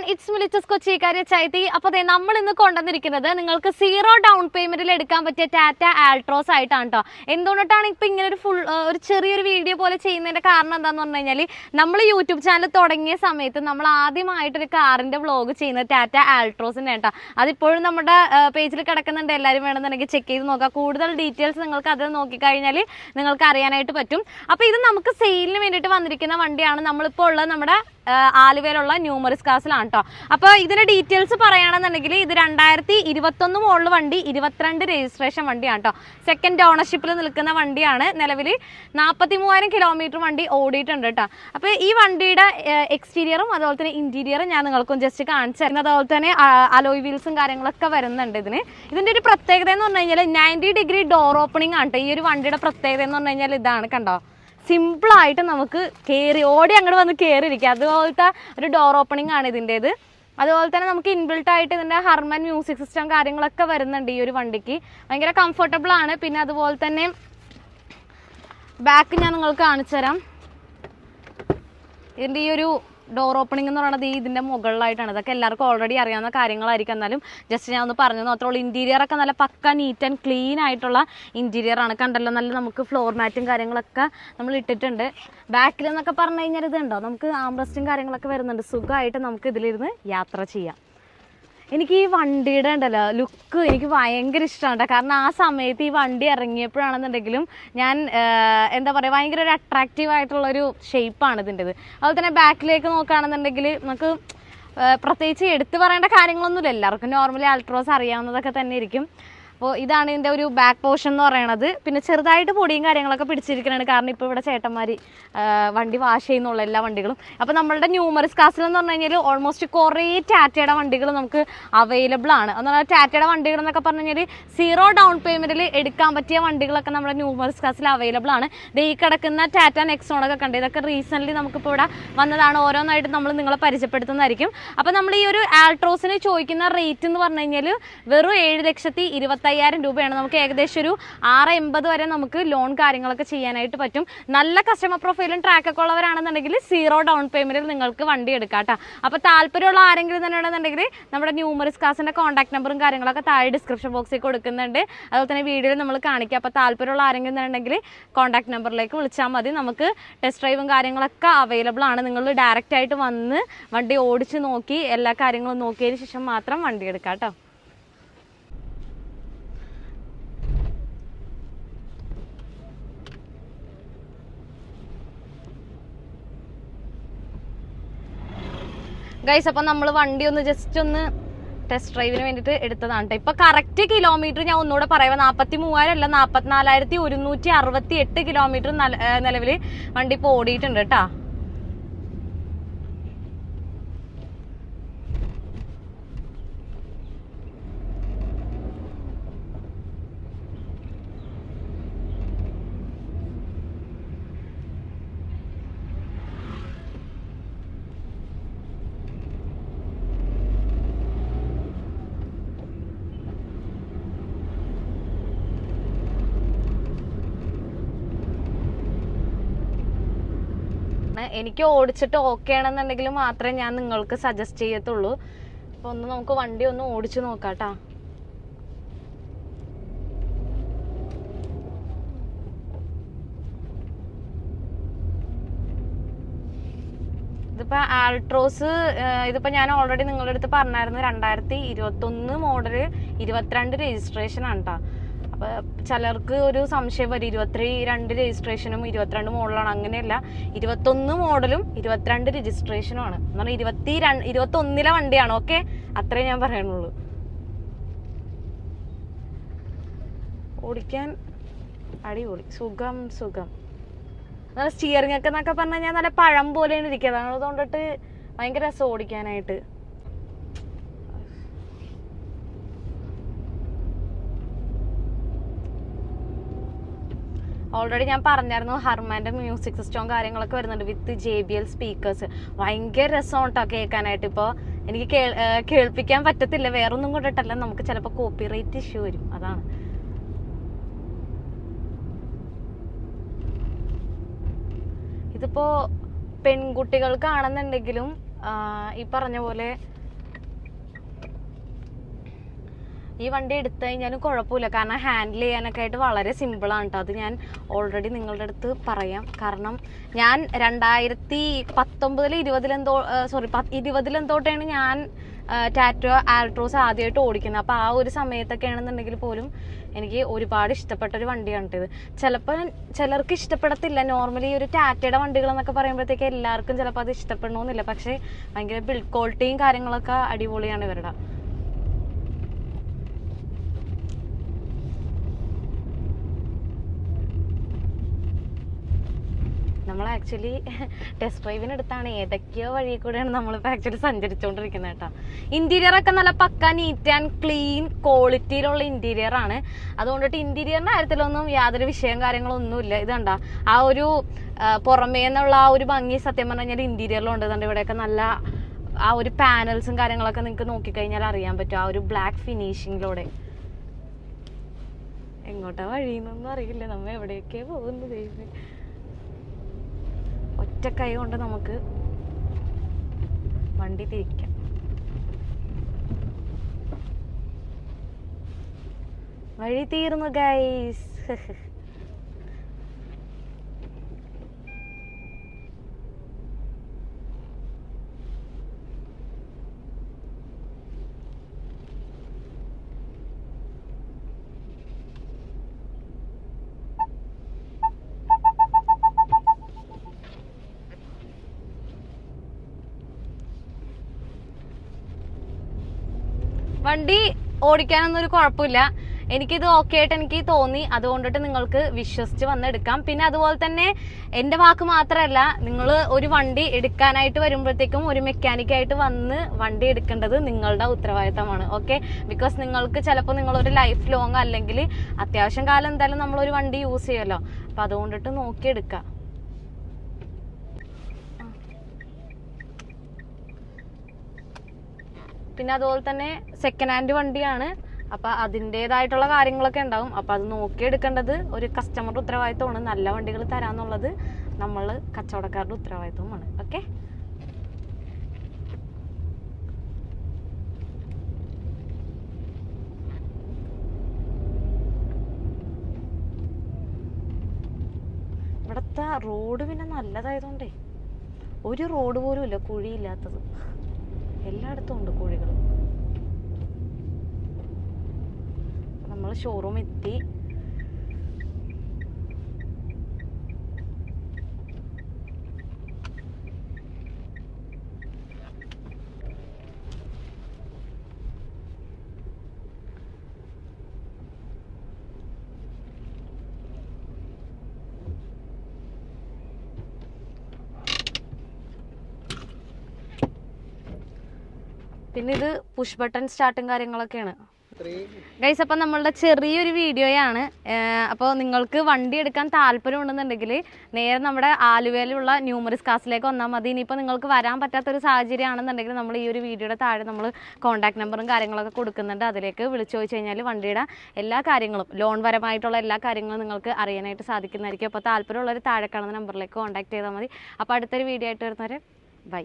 One it's മിലിച്ചസ് കൊച്ചിക്കാരി ചൈതി. അപ്പോൾ നമ്മൾ ഇന്ന് കൊണ്ടുവന്നിരിക്കുന്നത് നിങ്ങൾക്ക് സീറോ ഡൗൺ പേയ്മെന്റിൽ എടുക്കാൻ പറ്റിയ ടാറ്റ ആൾട്രോസ് ആയിട്ടാണ് കേട്ടോ എന്തുകൊണ്ടിട്ടാണ് ഇപ്പൊ ഇങ്ങനെ ഒരു ഫുൾ ഒരു ചെറിയൊരു വീഡിയോ പോലെ ചെയ്യുന്നതിന്റെ കാരണം എന്താന്ന് പറഞ്ഞു കഴിഞ്ഞാൽ നമ്മൾ യൂട്യൂബ് ചാനൽ തുടങ്ങിയ സമയത്ത് നമ്മൾ ആദ്യമായിട്ടൊരു കാറിന്റെ വ്ളോഗ് ചെയ്യുന്നത് ടാറ്റ ആൾട്രോസിന്റെ കേട്ടോ. അതിപ്പോഴും നമ്മുടെ പേജിൽ കിടക്കുന്നുണ്ട്. എല്ലാവരും വേണമെന്നുണ്ടെങ്കിൽ ചെക്ക് ചെയ്ത് നോക്കാം. കൂടുതൽ ഡീറ്റെയിൽസ് നിങ്ങൾക്ക് അത് നോക്കിക്കഴിഞ്ഞാൽ നിങ്ങൾക്ക് അറിയാനായിട്ട് പറ്റും. അപ്പോൾ ഇത് നമുക്ക് സെയിലിന് വേണ്ടിയിട്ട് വന്നിരിക്കുന്ന വണ്ടിയാണ് നമ്മളിപ്പോൾ ഉള്ളത് നമ്മുടെ ആലുവയിലുള്ള ന്യൂമറിസ് കാസിലാണ് കേട്ടോ അപ്പോൾ ഇതിന്റെ ഡീറ്റെയിൽസ് പറയുകയാണെന്നുണ്ടെങ്കിൽ ഇത് രണ്ടായിരത്തി ഇരുപത്തൊന്ന് മോഡൽ വണ്ടി ഇരുപത്തിരണ്ട് രജിസ്ട്രേഷൻ വണ്ടിയാണ് കേട്ടോ സെക്കൻഡ് ഓണർഷിപ്പിൽ നിൽക്കുന്ന വണ്ടിയാണ്. നിലവിൽ നാൽപ്പത്തി മൂവായിരം കിലോമീറ്റർ വണ്ടി ഓടിയിട്ടുണ്ട് കേട്ടോ അപ്പോൾ ഈ വണ്ടിയുടെ എക്സ്റ്റീരിയറും അതുപോലെ തന്നെ ഇന്റീരിയറും ഞാൻ നിങ്ങൾക്കും ജസ്റ്റ് കാണിച്ചു തരുന്നത്. അതുപോലെ തന്നെ അലോയ് വീൽസും കാര്യങ്ങളൊക്കെ വരുന്നുണ്ട് ഇതിന്. ഇതിന്റെ ഒരു പ്രത്യേകത എന്ന് പറഞ്ഞു കഴിഞ്ഞാൽ നയന്റി ഡിഗ്രി ഡോർ ഓപ്പണിംഗ് ആണ് കേട്ടോ ഈ ഒരു വണ്ടിയുടെ പ്രത്യേകത എന്ന് പറഞ്ഞു കഴിഞ്ഞാൽ ഇതാണ് കണ്ടോ. സിമ്പിളായിട്ട് നമുക്ക് കയറി ഓടി അങ്ങോട്ട് വന്ന് കയറി അതുപോലത്തെ ഒരു ഡോർ ഓപ്പണിംഗ് ആണ് ഇതിന്റേത്. അതുപോലെ തന്നെ നമുക്ക് ഇൻബിൽട്ട് ആയിട്ട് ഇതിന്റെ ഹർമൻ മ്യൂസിക് സിസ്റ്റം കാര്യങ്ങളൊക്കെ വരുന്നുണ്ട് ഈ ഒരു വണ്ടിക്ക്. ഭയങ്കര കംഫർട്ടബിൾ ആണ്. പിന്നെ അതുപോലെ തന്നെ ബാക്ക് ഞാൻ നിങ്ങൾക്ക് കാണിച്ചു തരാം ഇതിന്റെ ഈ ഒരു ഡോർ ഓപ്പണിംഗ് എന്ന് പറയുന്നത് ഈ ഇതിന്റെ മുകളിലായിട്ടാണ്. ഇതൊക്കെ എല്ലാവർക്കും ഓൾറെഡി അറിയാവുന്ന കാര്യങ്ങളായിരിക്കും. എന്നാലും ജസ്റ്റ് ഞാൻ ഒന്ന് പറഞ്ഞു മാത്രമേ ഉള്ളൂ. ഇന്റീരിയർ ഒക്കെ നല്ല പക്ക നീറ്റ് ആൻഡ് ക്ലീൻ ആയിട്ടുള്ള ഇന്റീരിയർ ആണ്. കണ്ടല്ലോ നല്ല നമുക്ക് ഫ്ലോർ മാറ്റും കാര്യങ്ങളൊക്കെ നമ്മൾ ഇട്ടിട്ടുണ്ട്. ബാക്കിൽ എന്നൊക്കെ പറഞ്ഞു കഴിഞ്ഞാൽ ഇതുണ്ടോ? നമുക്ക് ആംബ്രസ്റ്റും കാര്യങ്ങളൊക്കെ വരുന്നുണ്ട്. സുഖമായിട്ട് നമുക്ക് ഇതിലിരുന്ന് യാത്ര ചെയ്യാം. എനിക്ക് ഈ വണ്ടിയുടെ ഉണ്ടല്ലോ ലുക്ക് എനിക്ക് ഭയങ്കര ഇഷ്ടമാണ് കാരണം ആ സമയത്ത് ഈ വണ്ടി ഇറങ്ങിയപ്പോഴാണെന്നുണ്ടെങ്കിലും ഞാൻ എന്താ പറയുക ഭയങ്കര ഒരു അട്രാക്റ്റീവ് ആയിട്ടുള്ളൊരു ഷേപ്പാണ് ഇതിന്റെത്. അതുപോലെ തന്നെ ബാക്കിലേക്ക് നോക്കുകയാണെന്നുണ്ടെങ്കിൽ നമുക്ക് പ്രത്യേകിച്ച് എടുത്തു പറയേണ്ട കാര്യങ്ങളൊന്നുമില്ല. എല്ലാവർക്കും നോർമലി അൾട്രോസ് അറിയാവുന്നതൊക്കെ തന്നെ ഇരിക്കും. അപ്പോൾ ഇതാണ് ഇതിന്റെ ഒരു ബാക്ക് പോർഷൻ എന്ന് പറയണത്. പിന്നെ ചെറുതായിട്ട് പൊടിയും കാര്യങ്ങളൊക്കെ പിടിച്ചിരിക്കണതാണ് കാരണം ഇപ്പോൾ ഇവിടെ ചേട്ടന്മാർ വണ്ടി വാഷ് ചെയ്യുന്നുള്ള എല്ലാ വണ്ടികളും. അപ്പോൾ നമ്മളുടെ ന്യൂമറിസ് കാസിൽ എന്ന് പറഞ്ഞു കഴിഞ്ഞാൽ ഓൾമോസ്റ്റ് കുറേ ടാറ്റയുടെ വണ്ടികൾ നമുക്ക് അവൈലബിൾ ആണ്. എന്ന് പറഞ്ഞാൽ ടാറ്റയുടെ വണ്ടികൾ എന്നൊക്കെ പറഞ്ഞു കഴിഞ്ഞാൽ സീറോ ഡൗൺ പേയ്മെന്റിൽ എടുക്കാൻ പറ്റിയ വണ്ടികളൊക്കെ നമ്മുടെ ന്യൂമറിസ് കാസിൽ അവൈലബിൾ ആണ്. ഈ കിടക്കുന്ന ടാറ്റ നെക്സോണൊക്കെ കണ്ട് ഇതൊക്കെ റീസെന്റ്ലി നമുക്കിപ്പോൾ ഇവിടെ വന്നതാണ്. ഓരോന്നായിട്ട് നമ്മൾ നിങ്ങളെ പരിചയപ്പെടുത്തുന്നതായിരിക്കും. അപ്പോൾ നമ്മൾ ഈ ഒരു ആൾട്രോസിന് ചോദിക്കുന്ന റേറ്റ് എന്ന് പറഞ്ഞു കഴിഞ്ഞാൽ വെറും ഏഴ് ലക്ഷത്തി ഇരുപത്തയ്യായിരം രൂപയാണ്. നമുക്ക് ഏകദേശം ഒരു ആറ് എൺപത് വരെ നമുക്ക് ലോൺ കാര്യങ്ങളൊക്കെ ചെയ്യാനായിട്ട് പറ്റും. നല്ല കസ്റ്റമർ പ്രൊഫൈലും ട്രാക്കൊക്കെ ഉള്ളവരാണെന്നുണ്ടെങ്കിൽ സീറോ ഡൗൺ പേയ്മെന്റിൽ നിങ്ങൾക്ക് വണ്ടി എടുക്കാം കേട്ടോ അപ്പോൾ താല്പര്യമുള്ള ആരെങ്കിലും തന്നെ ഉണ്ടെന്നുണ്ടെങ്കിൽ നമ്മുടെ ന്യൂമറിസ് കാസിന്റെ കോൺടാക്ട് നമ്പറും കാര്യങ്ങളൊക്കെ താഴെ ഡിസ്ക്രിപ്ഷൻ ബോക്സിൽ കൊടുക്കുന്നുണ്ട്. അതുപോലെ തന്നെ വീഡിയോയിൽ നമ്മൾ കാണിക്കുക അപ്പോൾ താല്പര്യമുള്ള ആരെങ്കിലും തന്നെ ഉണ്ടെങ്കിൽ കോൺടാക്ട് നമ്പറിലേക്ക് വിളിച്ചാൽ മതി. നമുക്ക് ടെസ്റ്റ് ഡ്രൈവും കാര്യങ്ങളൊക്കെ അവൈലബിൾ ആണ്. നിങ്ങൾ ഡയറക്റ്റ് ആയിട്ട് വന്ന് വണ്ടി ഓടിച്ച് നോക്കി എല്ലാ കാര്യങ്ങളും നോക്കിയതിന് ശേഷം മാത്രം വണ്ടി എടുക്കാം കേട്ടോ ഗൈസ് അപ്പം നമ്മൾ വണ്ടി ഒന്ന് ജസ്റ്റ് ഒന്ന് ടെസ്റ്റ് ഡ്രൈവിന് വേണ്ടിയിട്ട് എടുത്തതാണ് കേട്ടോ ഇപ്പം കറക്റ്റ് കിലോമീറ്റർ ഞാൻ ഒന്നുകൂടെ പറയുക നാൽപ്പത്തി മൂവായിരം അല്ല നാൽപ്പത്തിനാലായിരത്തി ഒരുന്നൂറ്റി അറുപത്തി എട്ട് കിലോമീറ്റർ നിലവിൽ വണ്ടി ഇപ്പോൾ ഓടിയിട്ടുണ്ട് കേട്ടോ എനിക്ക് ഓടിച്ചിട്ട് ഓക്കെ ആണെന്നുണ്ടെങ്കിൽ മാത്രമേ ഞാൻ നിങ്ങൾക്ക് സജസ്റ്റ് ചെയ്യത്തുള്ളൂ. അപ്പൊ ഒന്ന് നമുക്ക് വണ്ടി ഒന്ന് ഓടിച്ചു നോക്കാം ട്ടാ. ഇതിപ്പോ ആൾട്രോസ് ഇതിപ്പോ ഞാൻ ഓൾറെഡി നിങ്ങളുടെ അടുത്ത് പറഞ്ഞായിരുന്നു. രണ്ടായിരത്തി ഇരുപത്തൊന്ന് മോഡൽ ഇരുപത്തിരണ്ട് രജിസ്ട്രേഷൻ ആണ് കേട്ടോ അപ്പൊ ചിലർക്ക് ഒരു സംശയം വരും. ഇരുപത്തി രണ്ട് രജിസ്ട്രേഷനും ഇരുപത്തിരണ്ട് മോഡലാണ്. അങ്ങനെയല്ല ഇരുപത്തൊന്ന് മോഡലും ഇരുപത്തിരണ്ട് രജിസ്ട്രേഷനും ആണ്. എന്ന് പറഞ്ഞാൽ ഇരുപത്തി രണ്ട് ഇരുപത്തൊന്നിലെ വണ്ടിയാണ്. ഓക്കെ? അത്രേ ഞാൻ പറയാനുള്ളൂ. ഓടിക്കാൻ അടിപൊളി. സുഖം സുഖം. നല്ല സ്റ്റിയറിംഗ് ഒക്കെ എന്നൊക്കെ പറഞ്ഞു കഴിഞ്ഞാൽ നല്ല പഴം പോലെയാണ് ഇരിക്കുക അതാണ് അതുകൊണ്ടിട്ട് ഭയങ്കര രസം ഓടിക്കാനായിട്ട്. ഓൾറെഡി ഞാൻ പറഞ്ഞായിരുന്നു ഹർമാന്റെ മ്യൂസിക് സിസ്റ്റവും കാര്യങ്ങളൊക്കെ വരുന്നുണ്ട് with J B L speakers ഭയങ്കര രസമാണ് കേട്ടോ കേൾക്കാനായിട്ട്. ഇപ്പോൾ എനിക്ക് കേൾ- കേൾപ്പിക്കാൻ പറ്റത്തില്ല. വേറൊന്നും കൊണ്ടിട്ടല്ല. നമുക്ക് ചിലപ്പോൾ കോപ്പിറൈറ്റ് ഇഷ്യൂ വരും. അതാണ്. ഇതിപ്പോൾ പെൺകുട്ടികൾക്കാണെന്നുണ്ടെങ്കിലും ഈ പറഞ്ഞ പോലെ ഈ വണ്ടി എടുത്തു കഴിഞ്ഞാലും കുഴപ്പമില്ല. കാരണം ഹാൻഡിൽ ചെയ്യാനൊക്കെ ആയിട്ട് വളരെ സിമ്പിളാണ് കേട്ടോ അത് ഞാൻ ഓൾറെഡി നിങ്ങളുടെ അടുത്ത് പറയാം. കാരണം ഞാൻ രണ്ടായിരത്തി പത്തൊമ്പതിൽ ഇരുപതിലെന്തോ സോറി ഇരുപതിലെന്തോട്ടാണ് ഞാൻ ടാറ്റോ ആൾട്രോസ് ആദ്യമായിട്ട് ഓടിക്കുന്നത്. അപ്പോൾ ആ ഒരു സമയത്തൊക്കെ ആണെന്നുണ്ടെങ്കിൽ പോലും എനിക്ക് ഒരുപാട് ഇഷ്ടപ്പെട്ട ഒരു വണ്ടിയാണ് ഇത്. ചിലപ്പോൾ ചിലർക്ക് ഇഷ്ടപ്പെടത്തില്ല. നോർമലി ഒരു ടാറ്റയുടെ വണ്ടികൾ എന്നൊക്കെ പറയുമ്പോഴത്തേക്ക് എല്ലാവർക്കും ചിലപ്പോൾ അത് ഇഷ്ടപ്പെടണമെന്നില്ല പക്ഷേ ഭയങ്കര ബിൽഡ് ക്വാളിറ്റിയും കാര്യങ്ങളൊക്കെ അടിപൊളിയാണ് ഇവരുടെ. നമ്മൾ ആക്ച്വലി ടെസ്റ്റ് ഡ്രൈവിനെടുത്താണ് ഏതൊക്കെയോ വഴി കൂടെയാണ് നമ്മളിപ്പോൾ ആക്ച്വലി സഞ്ചരിച്ചുകൊണ്ടിരിക്കുന്നത് കേട്ടോ. ഇന്റീരിയർ ഒക്കെ നല്ല പക്ക നീറ്റ് ആൻഡ് ക്ലീൻ ക്വാളിറ്റിയിലുള്ള ഇന്റീരിയർ ആണ്. അതുകൊണ്ടിട്ട് ഇന്റീരിയറിന്റെ കാര്യത്തിലൊന്നും യാതൊരു വിഷയം കാര്യങ്ങളൊന്നുമില്ല. ഇത് കണ്ട ആ ഒരു പുറമേ നിന്നുള്ള ആ ഒരു ഭംഗി സത്യം പറഞ്ഞു കഴിഞ്ഞാൽ ഉണ്ട് ഇതുണ്ട് ഇവിടെയൊക്കെ നല്ല ആ ഒരു പാനൽസും കാര്യങ്ങളൊക്കെ നിങ്ങൾക്ക് നോക്കിക്കഴിഞ്ഞാൽ അറിയാൻ പറ്റും. ആ ഒരു ബ്ലാക്ക് ഫിനിഷിങ്ങിലൂടെ എങ്ങോട്ടാ വഴിയെന്നൊന്നും അറിയില്ല. നമ്മൾ എവിടെയൊക്കെ പോകുന്നു ദൈവമേ. ഒറ്റ കൈ കൊണ്ട് നമുക്ക് വണ്ടി തിരിക്കാം. വഴി തീർന്നു ഗൈസ് വണ്ടി ഓടിക്കാനൊന്നും ഒരു കുഴപ്പമില്ല. എനിക്കിത് ഓക്കെ ആയിട്ട് എനിക്ക് തോന്നി. അതുകൊണ്ടിട്ട് നിങ്ങൾക്ക് വിശ്വസിച്ച് വന്നെടുക്കാം പിന്നെ അതുപോലെ തന്നെ എന്റെ വാക്ക് മാത്രമല്ല നിങ്ങൾ ഒരു വണ്ടി എടുക്കാനായിട്ട് വരുമ്പോഴത്തേക്കും ഒരു മെക്കാനിക്കായിട്ട് വന്ന് വണ്ടി എടുക്കേണ്ടത് നിങ്ങളുടെ ഉത്തരവാദിത്തമാണ്. ഓക്കെ ബിക്കോസ് നിങ്ങൾക്ക് ചിലപ്പോൾ നിങ്ങളൊരു ലൈഫ് ലോങ് അല്ലെങ്കിൽ അത്യാവശ്യം കാലം എന്തായാലും നമ്മളൊരു വണ്ടി യൂസ് ചെയ്യുമല്ലോ. അപ്പം അതുകൊണ്ടിട്ട് നോക്കിയെടുക്കുക പിന്നെ അതുപോലെ തന്നെ സെക്കൻഡ് ഹാൻഡ് വണ്ടിയാണ്. അപ്പം അതിന്റേതായിട്ടുള്ള കാര്യങ്ങളൊക്കെ ഉണ്ടാവും. അപ്പം അത് നോക്കി നോക്കിയെടുക്കേണ്ടത് ഒരു കസ്റ്റമറുടെ ഉത്തരവാദിത്തമാണ് നല്ല വണ്ടികൾ തരാന്നുള്ളത് നമ്മൾ കച്ചവടക്കാരുടെ ഉത്തരവാദിത്തവുമാണ് ഓക്കെ ഇവിടുത്തെ റോഡ് പിന്നെ നല്ലതായതുകൊണ്ടേ ഒരു റോഡ് പോലും ഇല്ല കുഴിയില്ലാത്തത്. എല്ലായിടത്തും ഉണ്ട് കോഴികൾ. നമ്മൾ ഷോറൂം എത്തി. പിന്നെ ഇത് പുഷ് ബട്ടൺ സ്റ്റാർട്ടും കാര്യങ്ങളൊക്കെയാണ്. ഗൈസ് അപ്പം നമ്മളുടെ ചെറിയൊരു വീഡിയോയാണ്. അപ്പോൾ നിങ്ങൾക്ക് വണ്ടി എടുക്കാൻ താല്പര്യം ഉണ്ടെന്നുണ്ടെങ്കിൽ നേരെ നമ്മുടെ ആലുവയിലുള്ള ന്യൂമറിസ് കാസിലേക്ക് വന്നാൽ മതി. ഇനിയിപ്പോൾ നിങ്ങൾക്ക് വരാൻ പറ്റാത്തൊരു സാഹചര്യം ആണെന്നുണ്ടെങ്കിൽ നമ്മൾ ഈ ഒരു വീഡിയോയുടെ താഴെ നമ്മൾ കോൺടാക്ട് നമ്പറും കാര്യങ്ങളൊക്കെ കൊടുക്കുന്നുണ്ട്. അതിലേക്ക് വിളിച്ചു ചോദിച്ചു കഴിഞ്ഞാൽ വണ്ടിയുടെ എല്ലാ കാര്യങ്ങളും ലോൺ പരമായിട്ടുള്ള എല്ലാ കാര്യങ്ങളും നിങ്ങൾക്ക് അറിയാനായിട്ട് സാധിക്കുന്നതായിരിക്കും. അപ്പോൾ താല്പര്യമുള്ളവർ താഴെ കാണുന്ന നമ്പറിലേക്ക് കോൺടാക്ട് ചെയ്താൽ മതി. അപ്പോൾ അടുത്തൊരു വീഡിയോ ആയിട്ട് വരുന്നവരെ ബൈ